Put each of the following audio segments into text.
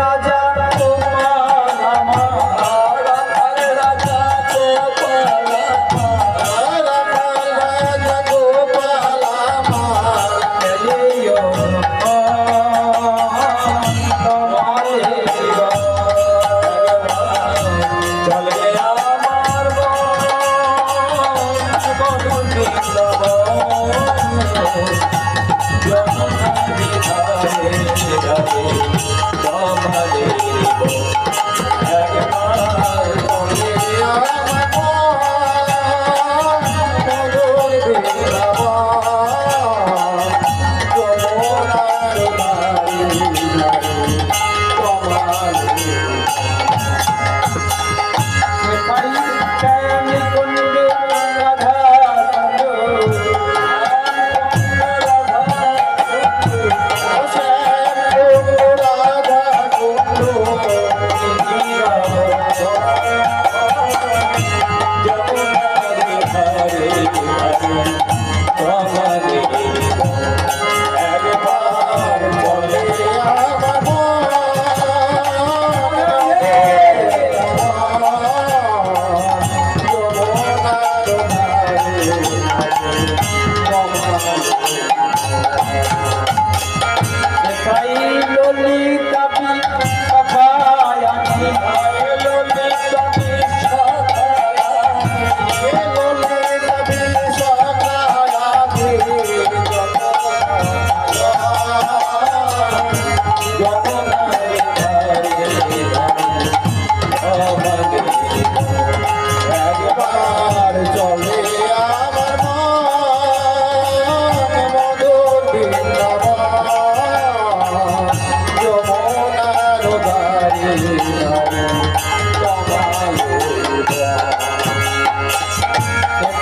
রাজা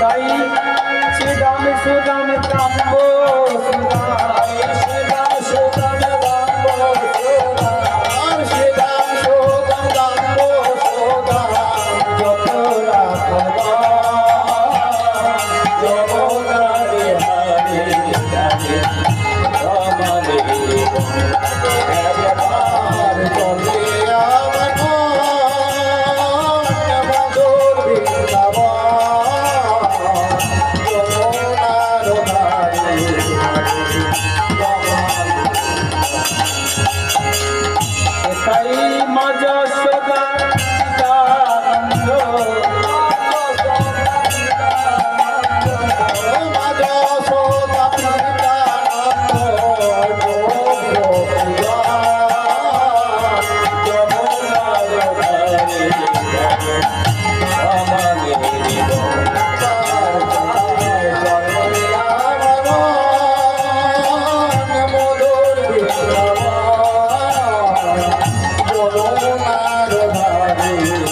দেখাই শ্রীরাম সুদাম কাম্ব শ্রীরাম শ্রীরাম সুদাম গাম্ব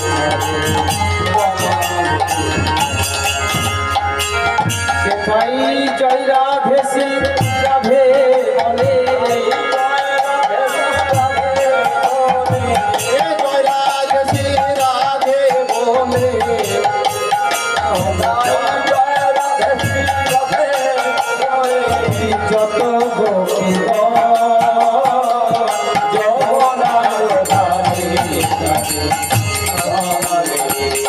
ধারে দেখাই জয়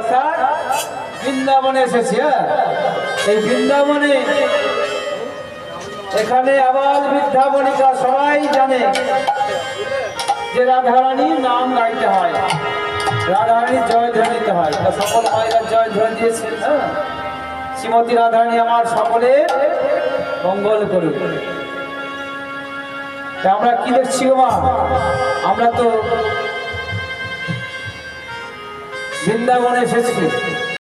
অর্থাৎ বৃন্দাবনে এসেছি হ্যাঁ? এই বৃন্দাবনে এখানে আবার বৃদ্ধাবনিকা সবাই জানে যে রাধারানীর নাম গাইতে হয়। রাধারানীর জয় দিতে হয়। সকল মায়েরা জয় ধ্বনি দিয়েছেন হ্যাঁ? শ্রীমতী রাধারানী আমার সকলে মঙ্গল করুন তা আমরা কি দেখছি মা? আমরা তো বৃন্দাবনে এসেছি।